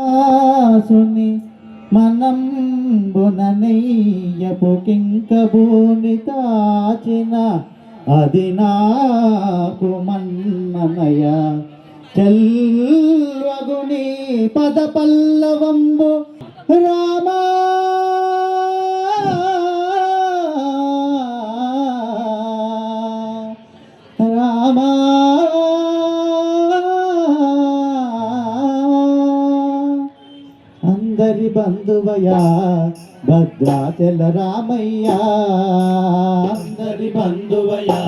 దాసుని మనం బుననయ్యపు తాచిన అది నాకు మన్ననయ చెల్వగుని పద పల్లవంబు రామా. రామా. అందరి బంధువయా భద్రాచల రామయ్యా. అందరి బంధువయా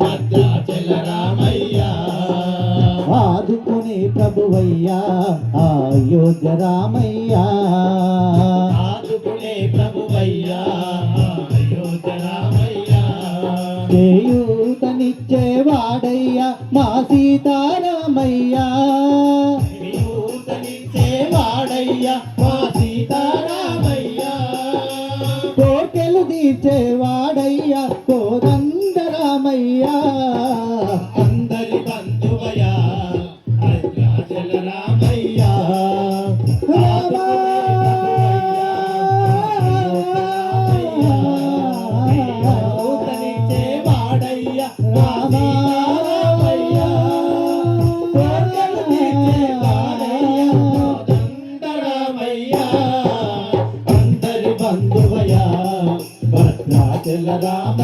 భద్రాచల రామయ్య. ఆదుకునే ప్రభువయ్యా అయోధ్య రామయ్యా. ఆదుకునే ప్రభువయ్యా అయోధ్య రామయ్య. చేయూతనిచ్చేవాడయ్యా మా సీతారామయ్యా. కోర్కెలు తీర్చేవాడయ్యా కోదండరామయ్యా. అందరి బంధువయ్యా భద్రాచల రామ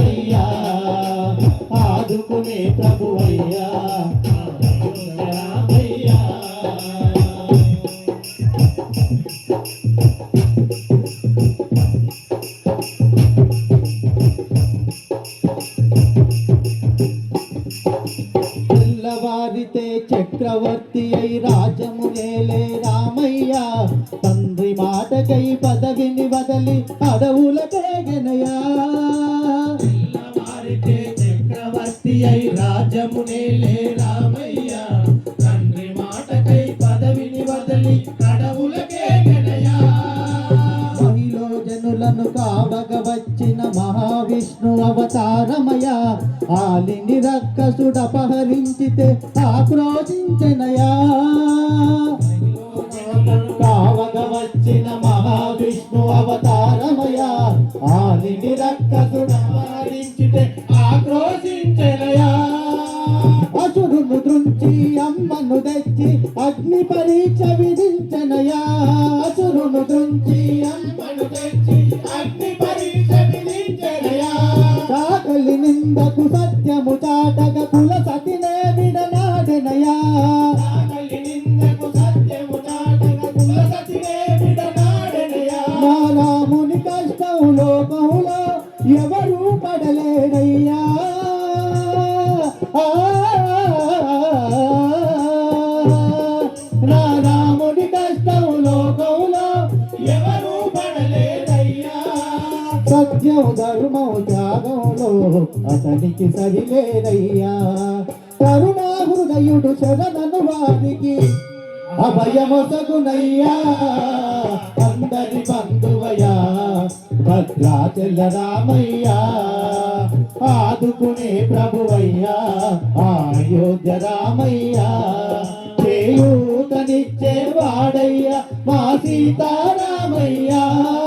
రామయ్య ఆదుకునే ప్రభువయ్యా తెల్లవారితే చక్రవర్తి అయి రాజము నేలే రామయ్య తండ్రి మాటకై పద అయి రాజమునే లే రామయ్య. తండ్రి మాటకై పదవిని వదలి అడవులకే గడయా. మహిళ జనులను కావగ వచ్చిన మహావిష్ణు అవతారమయ ఆలిని రక్కసుడపహరించితే ఆక్రోశించనయా. కావగ వచ్చిన మహావిష్ణు అవతారమయ ఆలిని రక్కసుడపహరించితే తెచ్చి అమ్మను తెచ్చి అగ్ని పరీక్ష విధించనయా అసురును దృంచి అమ్మను తెచ్చి అగ్ని పరీక్ష విధించనయా కాకలి నిందకు సత్యము చాటక కుల సతినే విడనాడనయా రాముని కష్టంలో బహుళ చాటక పడలేడయ్యా రాముని కష్టం లోకంలో ఎవరు పడలేదయ్యా. సత్యం ధర్మం త్యాగంలో అతనికి సరిలేదయ్యా. కరుణా హృదయుడు శరణను వారికి అభయమొసగునయ్యా అందరి బంధువయ్యా భద్రాచల రామయ్యా. ఆదుకునే ప్రభువయ్యా అయోధ్య రామయ్యా. ఊతనిచ్చేవాడయ్యా మా సీతారామయ్యా.